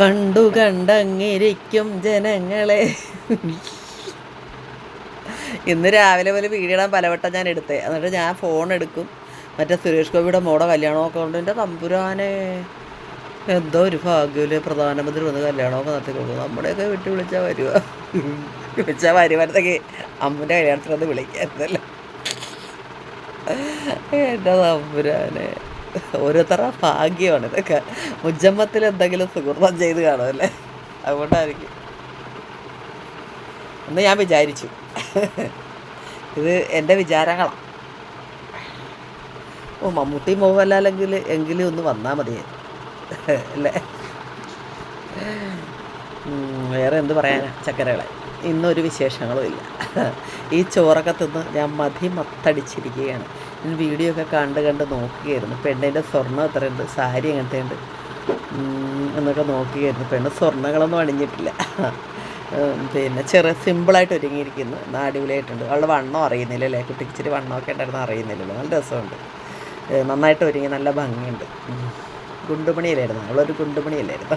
കണ്ടു കണ്ടങ്ങിരിക്കും ജനങ്ങളെ. ഇന്ന് രാവിലെ പോലെ വീഡിയോ ഇടാൻ പലവട്ടം ഞാൻ എടുത്തേ. എന്നിട്ട് ഞാൻ ഫോൺ എടുക്കും. മറ്റേ സുരേഷ് ഗോപിയുടെ മോടെ കല്യാണമൊക്കെ ഉണ്ട്. എന്റെ തമ്പുരാനെ എന്തോ ഒരു ഭാഗ്യമില്ല പ്രധാനമന്ത്രി വന്ന് കല്യാണമൊക്കെ നടത്തി കൊടുക്കും നമ്മുടെയൊക്കെ വിട്ട് വിളിച്ചാൽ വരുക വിളിച്ചാൽ വരുവാനത്തേക്ക് അമ്മന്റെ കല്യാണത്തിനൊന്ന് വിളിക്കായിരുന്നല്ലോ. എന്റെ തമ്പുരാനെ. ഓരോരുത്തരുടെ ഭാഗ്യമാണ് ഇതൊക്കെ. മുജമ്മത്തിൽ എന്തെങ്കിലും സുഹൃതം ചെയ്ത് കാണുമല്ലേ? അതുകൊണ്ടായിരിക്കും. എന്ന് ഞാൻ വിചാരിച്ചു. ഇത് എന്റെ വിചാരങ്ങളാണ് ഓ മമ്മൂട്ടി മോഹൻലാലെങ്കിൽ എങ്കിലും ഒന്ന് വന്നാൽ മതിയായിരുന്നു അല്ലേ? വേറെ എന്ത് പറയാനാ ചക്കരകളെ? ഇന്നൊരു വിശേഷങ്ങളും ഇല്ല. ഈ ചോറൊക്കെ തിന്ന് ഞാൻ മതി മത്തടിച്ചിരിക്കുകയാണ്. വീഡിയോ ഒക്കെ കണ്ട് കണ്ട് നോക്കുകയായിരുന്നു പെണ്ണിന്റെ സ്വർണം എത്രയുണ്ട്? സാരി എങ്ങനത്തെ ഉണ്ട് എന്നൊക്കെ നോക്കുകയായിരുന്നു പെണ്ണ് സ്വർണങ്ങളൊന്നും അണിഞ്ഞിട്ടില്ല. പിന്നെ ചെറിയ സിമ്പിളായിട്ട് ഒരുങ്ങിയിരിക്കുന്നു. അടിപൊളിയായിട്ടുണ്ട്. അവളുടെ വണ്ണം അറിയുന്നില്ല അല്ലേ? കുട്ടിക്ക് ഇച്ചിരി വണ്ണമൊക്കെ ഉണ്ടായിരുന്നു അറിയുന്നില്ലല്ലോ നല്ല രസമുണ്ട്. നന്നായിട്ട് ഒരുങ്ങി. നല്ല ഭംഗിയുണ്ട്. ഗുണ്ടുമണിയല്ലായിരുന്നു? അവളൊരു ഗുണ്ടുമണിയിലായിരുന്നു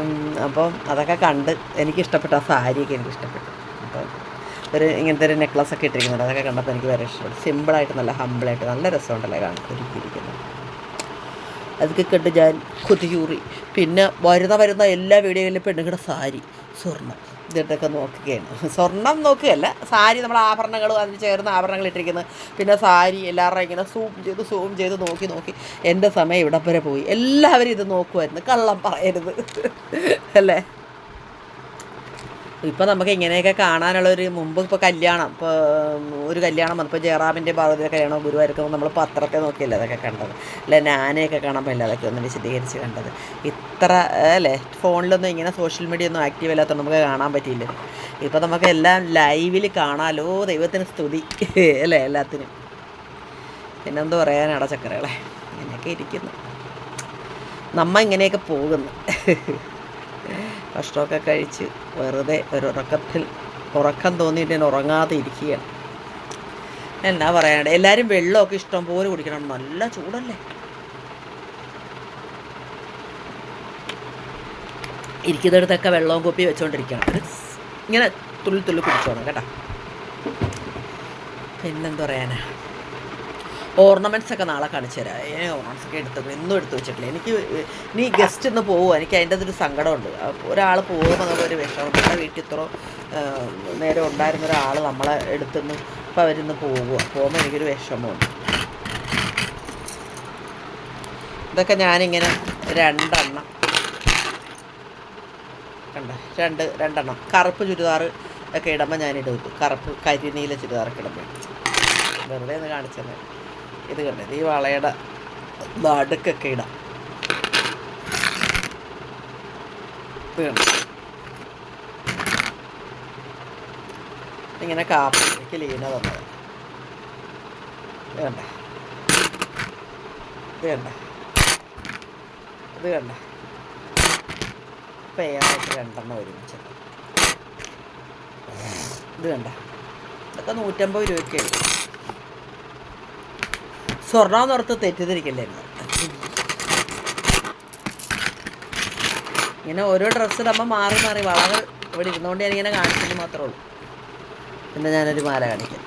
ഉം, അപ്പം അതൊക്കെ കണ്ട് എനിക്കിഷ്ടപ്പെട്ട. ആ സാരിയൊക്കെ എനിക്കിഷ്ടപ്പെട്ടു. അപ്പം ഒരു ഇങ്ങനത്തെ ഒരു നെക്ലസ് ഒക്കെ ഇട്ടിരിക്കുന്നുണ്ട്. അതൊക്കെ കണ്ടപ്പോൾ എനിക്ക് വളരെ ഇഷ്ടപ്പെട്ടു. സിമ്പിളായിട്ട് നല്ല ഹമ്പിളായിട്ട് നല്ല രസമുണ്ടല്ലേ കാണാൻ ഒരുക്കിയിരിക്കുന്നത്. അതൊക്കെ കണ്ട് ഞാൻ കുതിയൂറി. പിന്നെ വരുന്ന വരുന്ന എല്ലാ വീഡിയോയിലും പെണ്ണുങ്ങളുടെ സാരി സ്വർണം ഇതിട്ടൊക്കെ നോക്കുകയാണ്. സ്വർണം നോക്കുകയല്ല സാരി നമ്മൾ ആഭരണങ്ങളും അതിന് ചേർന്ന ആഭരണങ്ങൾ ഇട്ടിരിക്കുന്നത്. പിന്നെ സാരി എല്ലാവരുടെയും ഇങ്ങനെ സൂം ചെയ്ത് സൂം ചെയ്ത് നോക്കി നോക്കി. എന്റെ സമയം ഇവിടെ വരെ പോയി. എല്ലാവരും ഇത് നോക്കുമായിരുന്നു കള്ളം പറയരുത്. അല്ലേ? ഇപ്പം നമുക്ക് ഇങ്ങനെയൊക്കെ കാണാനുള്ള ഒരു മുമ്പ് ഇപ്പോൾ കല്യാണം ഇപ്പോൾ ഒരു കല്യാണം വന്നപ്പോൾ ജയറാമിന്റെ ഭാഗത്തെ കല്യാണം ഗുരുവായൂർക്ക് നമ്മൾ പത്രത്തെ നോക്കിയല്ലേ അതൊക്കെ കണ്ടത്? അല്ലെ നാനയൊക്കെ കാണുമ്പോൾ അല്ലേ അതൊക്കെ ഒന്ന് വിശദീകരിച്ച് കണ്ടത്? ഇത്ര അല്ലേ ഫോണിലൊന്നും ഇങ്ങനെ സോഷ്യൽ മീഡിയ ഒന്നും ആക്റ്റീവ് അല്ലാത്ത നമുക്ക് കാണാൻ പറ്റിയില്ല? ഇപ്പോൾ നമുക്ക് എല്ലാം ലൈവിൽ കാണാലോ ദൈവത്തിന് സ്തുതി അല്ലേ എല്ലാത്തിനും. പിന്നെന്ത് പറയാനാടാ ചക്കരകളെ? ഇങ്ങനെയൊക്കെ ഇരിക്കുന്നു. നമ്മ ഇങ്ങനെയൊക്കെ പോകുന്നു. ഭക്ഷണമൊക്കെ കഴിച്ച് വെറുതെ ഒരു ഉറക്കത്തിൽ ഉറക്കം തോന്നിയിട്ട് ഞാൻ ഉറങ്ങാതെ ഇരിക്കുകയാണ്. എന്നാ പറയാനുണ്ട് എല്ലാവരും വെള്ളമൊക്കെ ഇഷ്ടം പോലെ കുടിക്കണം. നല്ല ചൂടല്ലേ? ഇരിക്കുന്നിടത്തൊക്കെ വെള്ളവും കുപ്പി വെച്ചുകൊണ്ടിരിക്കണം ഇങ്ങനെ തുള്ളി തുള്ളി കുടിച്ചോണം കേട്ടോ. പിന്നെന്താ പറയാനാ? ഓർണമെന്റ്സ് ഒക്കെ നാളെ കാണിച്ചു തരാം. ഏ ഓർണമെന്റ്സ് ഒക്കെ എടുത്തു എന്നും എടുത്തു വെച്ചിട്ടില്ല. എനിക്ക് നീ ഗസ്റ്റ് ഇന്ന് പോവുക എനിക്ക് അതിന്റെ അതൊരു സങ്കടമുണ്ട്. ഒരാൾ പോകുമ്പോൾ നമുക്കൊരു വിഷമം. നമ്മുടെ വീട്ടിൽ ഇത്ര നേരെ ഉണ്ടായിരുന്ന ഒരാൾ നമ്മളെ എടുത്തുനിന്ന് ഇപ്പോൾ അവരിന്ന് പോകുക പോകുമ്പോൾ എനിക്കൊരു വിഷമമുണ്ട്. ഇതൊക്കെ ഞാനിങ്ങനെ രണ്ടെണ്ണം. കണ്ട? രണ്ട് രണ്ടെണ്ണം. കറുപ്പ് ചുരിദാർ ഒക്കെ ഇടുമ്പോൾ ഞാനിടും. കറുപ്പ് കരിനീല ചുരിദാറൊക്കെ ഇടുമ്പോൾ വെറുതെ ഒന്ന് കാണിച്ചത് ഇത് കണ്ടത് ഈ വളയുടെ നടുക്കൊക്കെ ഇടാം. ഇത് കണ്ടു? ഇങ്ങനെ കാപ്പിലേക്ക് ലീന തന്നത്. ഇത് കണ്ട? ഇത് കണ്ട? ഇത് കണ്ട? പേരായിട്ട് രണ്ടെണ്ണം ഒരുമിച്ച്. ഇത് കണ്ട? ഇതൊക്കെ നൂറ്റമ്പത് രൂപയ്ക്ക് എഴുതും സ്വർണം ഓർത്ത് തെറ്റിദ്ധരിക്കല്ലേ? നിങ്ങൾ ഇങ്ങനെ ഓരോ ഡ്രസ്സ് ഇടുമ്പോൾ മാറി മാറി വളകൾ ഇവിടെ ഇരുന്നുകൊണ്ട് ഞാനിങ്ങനെ കാണിച്ചെന്ന് മാത്രമേ ഉള്ളൂ. പിന്നെ ഞാനൊരു മാല കാണിക്കാം.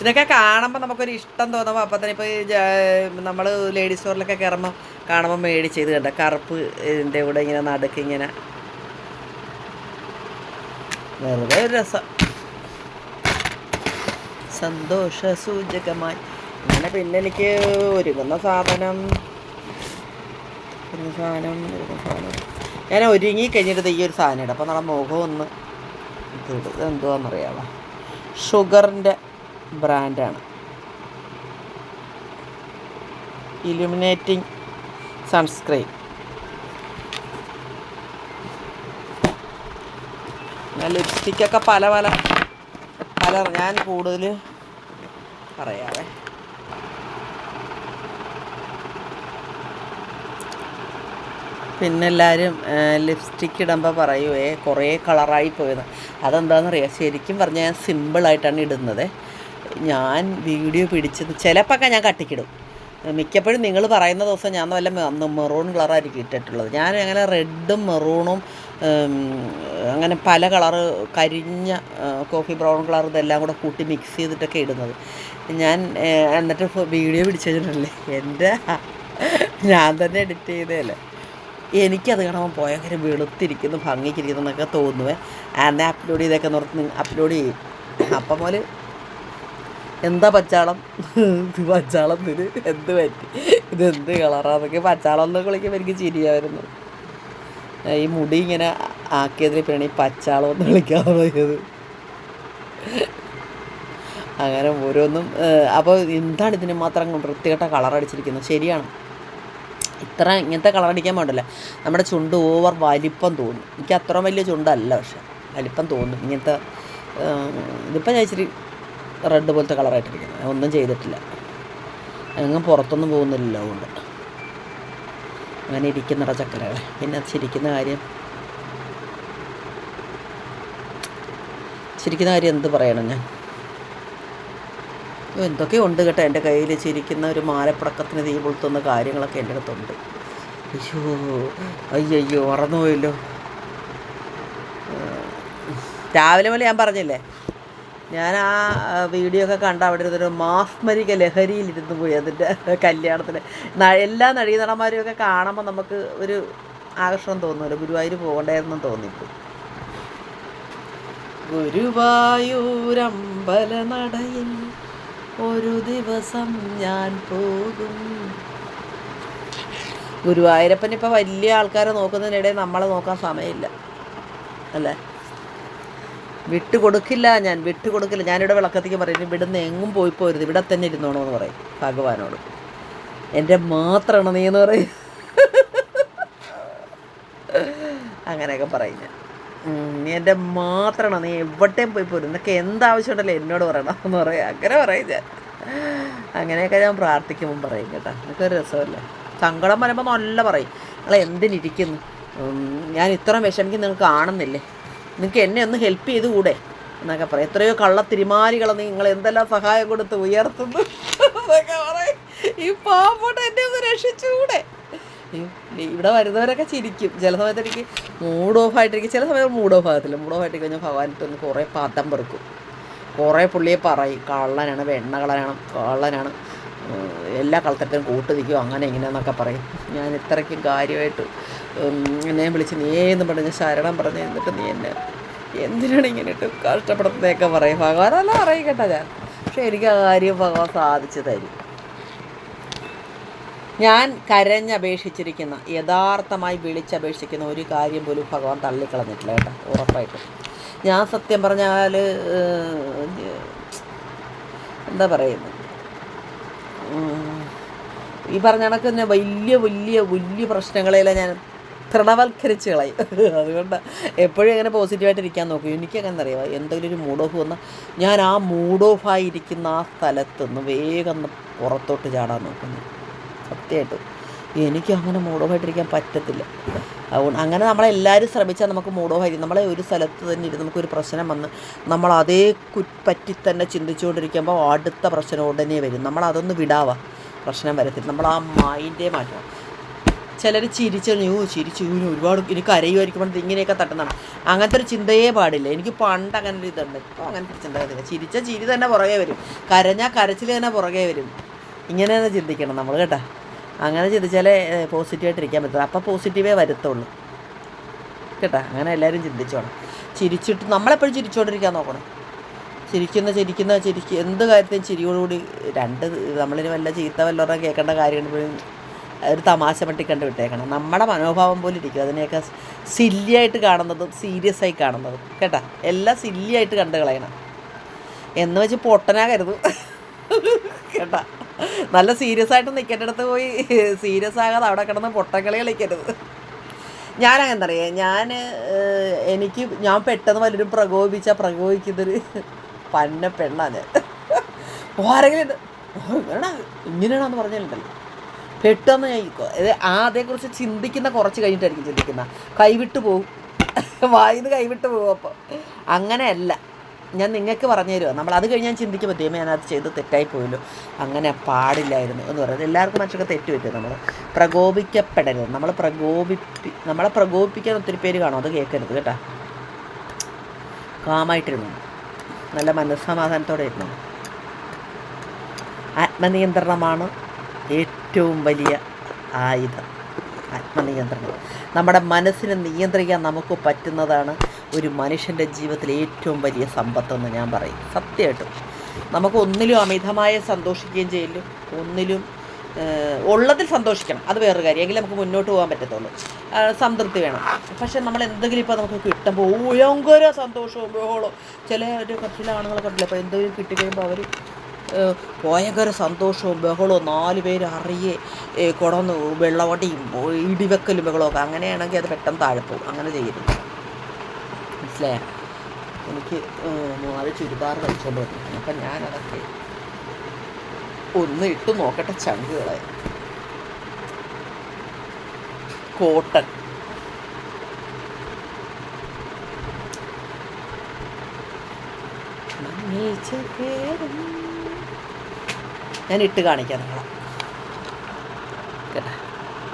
ഇതൊക്കെ കാണുമ്പോൾ നമുക്കൊരു ഇഷ്ടം തോന്നുമ്പോൾ അപ്പം തന്നെ ഇപ്പോൾ നമ്മൾ ലേഡീസ് സ്റ്റോറിലൊക്കെ കയറുമ്പോൾ കാണുമ്പോൾ മേടിച്ച് ഇത് കണ്ട? കറുപ്പ് ഇതിന്റെ കൂടെ ഇങ്ങനെ നടുക്ക് ഇങ്ങനെ. വെറുതെ ഒരു രസം. സന്തോഷ സൂചകമായി. അങ്ങനെ പിന്നെ എനിക്ക് ഒരുങ്ങുന്ന സാധനം. ഒരു സാധനം ഒരുങ്ങുന്ന സാധനം. ഞാൻ ഒരുങ്ങി കഴിഞ്ഞിട്ട് ഈ ഒരു സാധനം ഇടും. അപ്പോൾ നമ്മുടെ മുഖം ഒന്ന് ഇതിടും ഇതെന്തുവാണെന്നറിയാമോ ഷുഗറിന്റെ ബ്രാൻഡാണ് ഇലുമിനേറ്റിംഗ് സൺസ്ക്രീൻ ഞാൻ ലിപ്സ്റ്റിക്കൊക്കെ പല പല പല ഞാൻ കൂടുതൽ പറയാവേ. പിന്നെ എല്ലാവരും ലിപ്സ്റ്റിക്ക് ഇടുമ്പോൾ പറയുവേ കുറേ കളറായി പോയത് അതെന്താണെന്നറിയാം ശരിക്കും പറഞ്ഞാൽ ഞാൻ സിമ്പിളായിട്ടാണ് ഇടുന്നത്. ഞാൻ വീഡിയോ പിടിച്ചത് ചിലപ്പോഴൊക്കെ ഞാൻ കട്ടിക്കിടും. മിക്കപ്പോഴും നിങ്ങൾ പറയുന്ന ദിവസം ഞാൻ വല്ല മെറൂൺ കളറായിരിക്കും ഇട്ടിട്ടുള്ളത്. ഞാൻ അങ്ങനെ റെഡും മെറൂണും അങ്ങനെ പല കളറ് കരിഞ്ഞ കോഫി ബ്രൗൺ കളർ ഇതെല്ലാം കൂടെ കൂട്ടി മിക്സ് ചെയ്തിട്ടൊക്കെ ഇടുന്നത്. ഞാൻ എന്നിട്ട് വീഡിയോ പിടിച്ചു വെച്ചിട്ടുണ്ടല്ലേ എന്റെ ഞാൻ തന്നെ എഡിറ്റ് ചെയ്തതല്ലേ? എനിക്കത് കാണുമ്പോൾ ഭയങ്കര വെളുത്തിരിക്കുന്നു ഭംഗിക്കിരിക്കുന്നു എന്നൊക്കെ തോന്നുവേ. ആൻഡ് അപ്ലോഡ് ചെയ്തൊക്കെ നിർത്തി അപ്ലോഡ് ചെയ്യും. അപ്പം പോലെ എന്താ പച്ചാളം? പച്ചാളം ഇത് എന്ത് പറ്റി? ഇത് എന്ത് കളറാന്നൊക്കെ പച്ചാളം എന്നൊക്കെ വിളിക്കുമ്പോൾ എനിക്ക് ചിരിയായിരുന്നു. ഈ മുടി ഇങ്ങനെ ആക്കിയതിന് പിന്നെ ഈ പച്ചാളം എന്ന് വിളിക്കാൻ തുടങ്ങിയത്. അങ്ങനെ ഓരോന്നും അപ്പോൾ എന്താണ് ഇതിന് മാത്രം വൃത്തികെട്ട കളർ അടിച്ചിരിക്കുന്നത് ശരിയാണ്? ഇത്ര ഇങ്ങനത്തെ കളർ അടിക്കാൻ പാടില്ല. നമ്മുടെ ചുണ്ട് ഓവർ വലിപ്പം തോന്നും. എനിക്ക് അത്ര വലിയ ചുണ്ടല്ല പക്ഷേ വലിപ്പം തോന്നും. ഇങ്ങനത്തെ ഇതിപ്പോൾ ഞാൻ ഇച്ചിരി റെഡ് പോലത്തെ കളറായിട്ടിരിക്കുന്നത് ഒന്നും ചെയ്തിട്ടില്ല. അങ്ങ് പുറത്തൊന്നും പോകുന്നില്ലല്ലോ അതുകൊണ്ട്. അങ്ങനെ ഇരിക്കുന്നട ചക്കരകളെ. പിന്നെ ചിരിക്കുന്ന കാര്യം ചിരിക്കുന്ന കാര്യം എന്ത് പറയണം ഞാൻ? ഓ, എന്തൊക്കെ ഉണ്ട് കേട്ടോ എന്റെ കയ്യിൽ. ചിരിക്കുന്ന ഒരു മാലപ്പടക്കത്തിന് തീ കൊളുത്തുന്ന കാര്യങ്ങളൊക്കെ എന്റെ അടുത്തുണ്ട്. അയ്യോ അയ്യോ മറന്നുപോയല്ലോ. രാവിലെ മുതൽ ഞാൻ പറഞ്ഞില്ലേ ഞാൻ ആ വീഡിയോ ഒക്കെ കണ്ട അവിടെ ഇരുന്നൊരു മാസ്മരിക ലഹരിയിലിരുന്ന് പോയി അതിന്റെ കല്യാണത്തിന്. എല്ലാ നടീനടന്മാരും ഒക്കെ കാണുമ്പോൾ നമുക്ക് ഒരു ആകർഷണം തോന്നുമല്ലോ. ഗുരുവായൂർ പോകണ്ടായിരുന്നു തോന്നിപ്പോയി ഗുരുവായൂരമ്പല നടയിൽ ഒരു ദിവസം ഞാൻ പോകും. ഗുരുവായൂരപ്പൻ ഇപ്പം വലിയ ആൾക്കാരെ നോക്കുന്നതിനിടെ നമ്മളെ നോക്കാൻ സമയമില്ല. അല്ലേ? വിട്ടുകൊടുക്കില്ല ഞാൻ വിട്ടുകൊടുക്കില്ല ഞാനിവിടെ വിളക്കത്തേക്ക് പറയുന്നു ഇവിടുന്ന് എങ്ങും പോയി പോരുത്. ഇവിടെ തന്നെ ഇരുന്നോണോ എന്ന് പറയും ഭഗവാനോട്. എന്റെ മാത്രമാണ് നീ എന്ന് പറയും. അങ്ങനെയൊക്കെ പറയും ഞാൻ. എന്റെ മാത്രമാണ് നീ എവിടെയും പോയി പോരും. നിനക്ക് എന്താവശ്യമുണ്ടല്ലോ എന്നോട് പറയണം എന്ന് പറയാം. അങ്ങനെ പറയും ഞാൻ. അങ്ങനെയൊക്കെ ഞാൻ പ്രാർത്ഥിക്കുമ്പോൾ പറയും കേട്ടോ. എനിക്കൊരു രസമല്ലേ? സങ്കടം വരുമ്പോൾ നല്ല പറയും. നിങ്ങൾ എന്തിനിരിക്കുന്നു? ഞാൻ ഇത്ര വിഷമിക്കും നിങ്ങൾ കാണുന്നില്ലേ? നിങ്ങൾക്ക് എന്നെ ഒന്ന് ഹെൽപ്പ് ചെയ്ത് കൂടെ എന്നൊക്കെ പറയും. എത്രയോ കള്ളത്തിരിമാലികളെ നിങ്ങൾ എന്തെല്ലാം സഹായം കൊടുത്ത് ഉയർത്തുന്നു? എന്നൊക്കെ പറയും. ഈ പാവപ്പെട്ട എന്നെ ഒന്ന് രക്ഷിച്ചുകൂടെ? ഇവിടെ വരുന്നവരൊക്കെ ചിരിക്കും. ചില സമയത്ത് എനിക്ക് മൂഡ് ഓഫ് ആയിട്ടിരിക്കും. ചില സമയത്ത് മൂഡ് ഓഫ് ആകത്തില്ല. മൂഡ് ഓഫ് ആയിട്ട് കഴിഞ്ഞാൽ ഭഗവാനിട്ട് ഒന്ന് കുറേ പാത്രം പെറുക്കും. കുറേ പുള്ളിയെ പറയും. കള്ളനാണ് വെണ്ണ കളനാണ് കള്ളനാണ് എല്ലാ കളത്തട്ടിലും കൂട്ട് നിൽക്കും. അങ്ങനെ ഇങ്ങനെയെന്നൊക്കെ പറയും. ഞാൻ ഇത്രയ്ക്കും കാര്യമായിട്ട് എന്നെ വിളിച്ച് നീ എന്ന് പറഞ്ഞ് ശരണം പറഞ്ഞ് എന്നിട്ട് നീ എന്നെ എന്തിനാണ് ഇങ്ങനെ ഇട്ട് കഷ്ടപ്പെടുന്നതൊക്കെ പറയും. ഭഗവാനല്ല പറയും കേട്ടോ ഞാൻ. പക്ഷെ എനിക്ക് ആ കാര്യം ഭഗവാൻ സാധിച്ചു തരും. ഞാൻ കരഞ്ഞപേക്ഷിച്ചിരിക്കുന്ന. യഥാർത്ഥമായി വിളിച്ചപേക്ഷിക്കുന്ന ഒരു കാര്യം പോലും ഭഗവാൻ തള്ളിക്കളഞ്ഞിട്ടില്ല കേട്ടോ ഉറപ്പായിട്ടും. ഞാൻ സത്യം പറഞ്ഞാൽ എന്താ പറയുന്നത്? ഈ പറഞ്ഞ കണക്ക് തന്നെ വലിയ വലിയ വലിയ പ്രശ്നങ്ങളെല്ലാം ഞാൻ തൃണവൽക്കരിച്ച് കളയും. അതുകൊണ്ട് എപ്പോഴും അങ്ങനെ പോസിറ്റീവായിട്ട് ഇരിക്കാൻ നോക്കും. എനിക്കങ്ങനെ അറിയാം എന്തെങ്കിലും ഒരു മൂഡ് ഓഫ് വന്നാൽ ഞാൻ ആ മൂഡ് ഓഫായിരിക്കുന്ന ആ സ്ഥലത്തുനിന്ന് വേഗം പുറത്തോട്ട് ചാടാൻ നോക്കുന്നു. സത്യമായിട്ടും എനിക്ക് അങ്ങനെ മൂഡ് ഓഫ് ആയിട്ടിരിക്കാൻ പറ്റത്തില്ല. അതുകൊണ്ട് അങ്ങനെ നമ്മളെല്ലാവരും ശ്രമിച്ചാൽ നമുക്ക് മൂഡ് ഓഫ് ആയിരിക്കും നമ്മളെ ഒരു സ്ഥലത്ത് തന്നെ ഇരുന്ന് നമുക്കൊരു പ്രശ്നം വന്ന് നമ്മൾ അതേ പറ്റി തന്നെ ചിന്തിച്ചുകൊണ്ടിരിക്കുമ്പോൾ അടുത്ത പ്രശ്നം ഉടനെ വരും. നമ്മൾ അതൊന്ന് വിടാവാ. പ്രശ്നം വരത്തില്ല. നമ്മൾ ആ മൈൻഡേ മാറ്റണം ചിലർ ചിരിച്ചു യോ ചിരിച്ചു ഇവന് ഒരുപാട് എനിക്ക് അരയുമായിരിക്കും ഇങ്ങനെയൊക്കെ തട്ടുന്നതാണ്. അങ്ങനത്തെ ഒരു ചിന്തയേ പാടില്ല. എനിക്ക് പണ്ട് അങ്ങനെ ഒരു ഇതുണ്ട്. ഇപ്പോൾ അങ്ങനത്തെ ഒരു ചിന്തകത്തില്ല ചിരിച്ച ചിരി തന്നെ പുറകെ വരും. കരഞ്ഞാൽ കരച്ചിൽ തന്നെ പുറകെ വരും. ഇങ്ങനെ തന്നെ ചിന്തിക്കണം നമ്മൾ കേട്ടോ. അങ്ങനെ ചിന്തിച്ചാലേ പോസിറ്റീവായിട്ടിരിക്കാൻ പറ്റുള്ളൂ അപ്പോൾ പോസിറ്റീവേ വരത്തുള്ളൂ. കേട്ടോ? അങ്ങനെ എല്ലാവരും ചിന്തിച്ചോണം. ചിരിച്ചിട്ട് നമ്മളെപ്പോഴും ചിരിച്ചുകൊണ്ടിരിക്കാൻ നോക്കണം. ചിരിക്കുന്ന ചിരിക്കുന്ന ചിരിക്ക് എന്ത് കാര്യത്തെയും ചിരിയോടുകൂടി രണ്ട് നമ്മളിന് വല്ല ചീത്ത വല്ലവരുടെ കേൾക്കേണ്ട കാര്യം ഒരു തമാശ പട്ടി കണ്ട് വിട്ടേക്കണം. നമ്മുടെ മനോഭാവം പോലെ ഇരിക്കും. അതിനെയൊക്കെ സില്ലിയായിട്ട് കാണുന്നതും സീരിയസ് ആയി കാണുന്നതും. കേട്ടാ? എല്ലാം സില്ലിയായിട്ട് കണ്ട് കളയണം. എന്ന് വെച്ച് പൊട്ടനാ കരുതും കേട്ടാ? നല്ല സീരിയസ് ആയിട്ട് നിൽക്കേണ്ടടുത്ത് പോയി. സീരിയസ് ആകാതെ അവിടെ കിടന്ന് പൊട്ടക്കളി കളിക്കരുത്. ഞാനങ്ങനെ അറിയാം ഞാൻ എനിക്ക് ഞാൻ പെട്ടെന്ന് പലരും പ്രകോപിച്ചാൽ പ്രകോപിക്കുന്നൊരു പന്ന പെണ്ണാണ് ഞാൻ. ആരെങ്കിലും ഇങ്ങനെയാണോ ഇങ്ങനെയാണോ ഇങ്ങനെയാണെന്ന് പറഞ്ഞിട്ടുണ്ടല്ലോ പെട്ടെന്ന് ഞാൻ അതേക്കുറിച്ച് ചിന്തിക്കുന്ന കുറച്ച് കഴിഞ്ഞിട്ടായിരിക്കും ചിന്തിക്കുന്ന. കൈവിട്ട് പോകും വായിന്ന് കൈവിട്ട് പോകും അപ്പോൾ അങ്ങനെയല്ല. ഞാൻ നിങ്ങൾക്ക് പറഞ്ഞു തരുമോ നമ്മൾ അത് കഴിഞ്ഞ് ഞാൻ ചിന്തിക്കുമ്പോൾ ദൈവം ഞാനത് ചെയ്ത് തെറ്റായി പോയല്ലോ. അങ്ങനെ പാടില്ലായിരുന്നു എന്ന് പറയുന്നത്. എല്ലാവർക്കും മനുഷ്യർക്ക് തെറ്റ് പറ്റും നമ്മൾ പ്രകോപിക്കപ്പെടരുത്. നമ്മൾ പ്രകോപിപ്പി നമ്മളെ പ്രകോപിപ്പിക്കാൻ ഒത്തിരി പേര് കാണും. അത് കേൾക്കരുത് കേട്ടോ. കാമായിട്ടിരുന്നു. നല്ല മനസ്സമാധാനത്തോടെ ഇരുന്നു. ആത്മനിയന്ത്രണമാണ് ഏറ്റവും വലിയ ആയുധം. ആത്മനിയന്ത്രണം. നമ്മുടെ മനസ്സിനെ നിയന്ത്രിക്കാൻ നമുക്ക് പറ്റുന്നതാണ് ഒരു മനുഷ്യന്റെ ജീവിതത്തിലെ ഏറ്റവും വലിയ സമ്പത്തെന്ന് ഞാൻ പറയും. സത്യമായിട്ടും. നമുക്ക് ഒന്നിലും അമിതമായ സന്തോഷിക്കുകയും ചെയ്യില്ല. ഒന്നിലും ഉള്ളതിൽ സന്തോഷിക്കണം. അത് വേറൊരു കാര്യം. എങ്കിലും നമുക്ക് മുന്നോട്ട് പോകാൻ പറ്റത്തുള്ളൂ. സംതൃപ്തി വേണം. പക്ഷേ നമ്മൾ എന്തെങ്കിലും ഇപ്പോൾ നമുക്ക് കിട്ടുമ്പോൾ ഭയങ്കര സന്തോഷവും ബഹളവും. ചില ഒരു ചില ആണുങ്ങളെ കണ്ടില്ല? അപ്പോൾ എന്തെങ്കിലും കിട്ടിക്കഴിയുമ്പോൾ അവർ ഭയങ്കര സന്തോഷവും ബഹളവും നാല് പേര് അറിയെ കുടന്ന് വെള്ളവടിയും ഇടിവെക്കലും ബഹളമൊക്കെ അങ്ങനെയാണെങ്കിൽ അത് പെട്ടെന്ന് താഴെ പോകും. അങ്ങനെ ചെയ്യരുത്. മനസ്സിലായോ. എനിക്ക് മൂന്നാൽ നാല് ചുരിദാർ തയ്ച്ചുകൊണ്ട് വന്നിട്ടുണ്ട് അപ്പം ഞാനതൊക്കെ ഒന്ന് ഇട്ട് നോക്കട്ടെ ചങ്കുകളെ. കോട്ടൺ. ഞാൻ ഇട്ട് കാണിക്കാം നിങ്ങളെ.